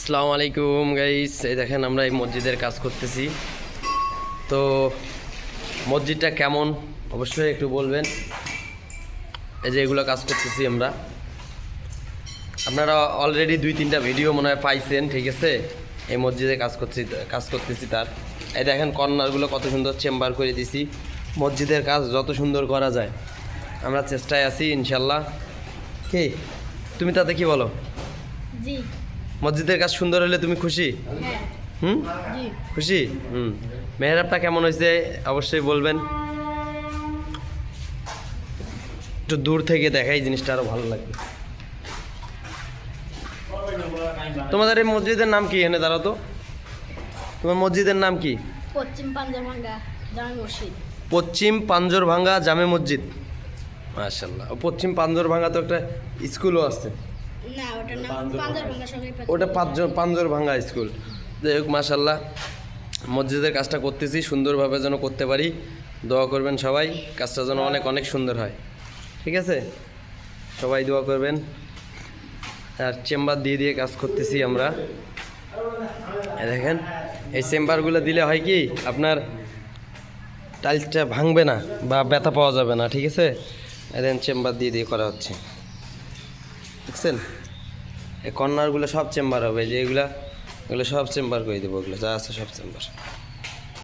আসসালামু আলাইকুম গাইস এই দেখেন, আমরা এই মসজিদের কাজ করতেছি। তো, মসজিদটা কেমন? অবশ্যই একটু বলবেন। এই যে এগুলো কাজ করতেছি আমরা। আপনারা অলরেডি দুই, তিনটা ভিডিও মনে হয় পাইছেন, ঠিক আছে? এই মসজিদে কাজ করছি, কাজ করতেছি তার। এই দেখেন, কর্নারগুলো কত সুন্দর চেম্বার করে দিছি। মসজিদের কাজ যত সুন্দর করা যায়। আমরা চেষ্টায় আছি, ইনশাল্লাহ। কি? তুমি তাতে কি বলো? জি। মসজিদের কাজ সুন্দর হলে তুমি খুশি? হ্যাঁ। হুম? খুশি? হুম। মেহরাবটা কেমন হয়েছে? অবশ্যই বলবেন। একটু দূর থেকে দেখাই জিনিসটা আরও ভালো লাগবে। তোমাদের এই মসজিদের নাম কি এখানে? দাঁড়াও তো। তোমার মসজিদের নাম কি? পশ্চিম পাঞ্জাভাঙ্গা জামে মসজিদ। পশ্চিম পাঞ্জরভাঙ্গা জামে মসজিদ। মাশাল্লাহ ও পশ্চিম পাঞ্জরভাঙ্গা তো একটা স্কুলও আছে। না সরকারি ওটা পাঁচজন পাঞ্জরভাঙ্গা স্কুল। যাই হোক মাশাল্লাহ মসজিদের কাজটা করতেছি সুন্দরভাবে যেন করতে পারি। দোয়া করবেন সবাই কাজটা যেন অনেক অনেক সুন্দর হয়। ঠিক আছে? সবাই দোয়া করবেন। আর চেম্বার দিয়ে দিয়ে কাজ করতেছি আমরা। দেখেন এই চেম্বারগুলো দিলে হয় কি আপনার টাইলসটা ভাঙবে না বা ব্যথা পাওয়া যাবে না ঠিক আছে? এদেন চেম্বার দিয়ে দিয়ে করা হচ্ছে। দেখছেন? এই কর্নারগুলো সব চেম্বার হবে, যে এগুলা, এগুলো সব চেম্বার করে দেবো, ওগুলো যা আছে সব চেম্বার।